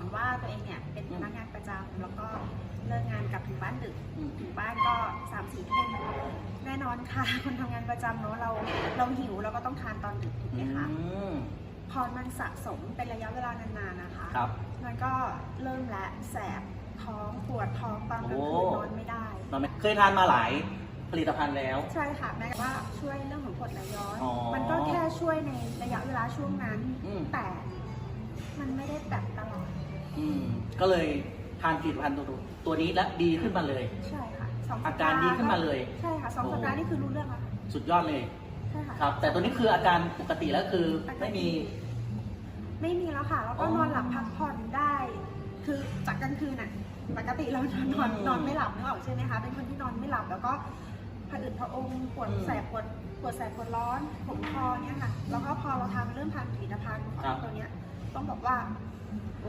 กันว่าตัวเองเนี่ยเป็นพนักงานประจำแล้วก็เลิกงานกลับถึงบ้านดึกอืมถึงบ้านก็สามสี่ทุ่มแน่นอนค่ะ คนทำงานประจำเนอะเราเราหิวเราก็ต้องทานตอนดึกถูกไหมอืคะมพอมันสะสมเป็นระยะเวลานานๆนะคะครับมันก็เริ่มและแสบท้องปวดท้องตอนกลางคืนโอ้นอนไม่ได้นอนไหมเคยทานมาหลายผลิตภัณฑ์แล้ว ใช่ค่ะแม้ว่าช่วยเรื่องของกรดไหลย้อนอ๋อมันก็แค่ช่วยในระยะเวลาช่วงนั้นอืมแต่มันไม่ได้แบบตลอดอืม ก็เลยทานผลิตภัณฑ์ตัวตัวนี้แล้วดีขึ้นมาเลย ใช่ค่ะสองสัปอาดห์การดีขึ้นมาเลย ใช่ค่ะสองโอ้สัปดาห์นี่คือรู้เรื่องแล้วค่ะสุดยอดเลยใช่ค่ะ ครับ แต่ตัวนี้คืออาการปกติแล้วคือไม่มี ไม่มีแล้วค่ะ แล้วก็อ๋อนอนหลับพักผ่อนได้ คือจากกลางคืนน่ะ ปกติเรานอนนอนอืมนอนไม่หลับนึกออกใช่ไหมคะ เป็นคนที่นอนไม่หลับ แล้วก็ผะอืดผะอมปวดอืมแสบปวดปวดแสบปวดร้อนผมคอเนี่ยค่ะ แล้วก็พอเราทานเริ่มทานผลิตภัณฑ์ของครับ ตัวเนี้ย ต้องบอกว่า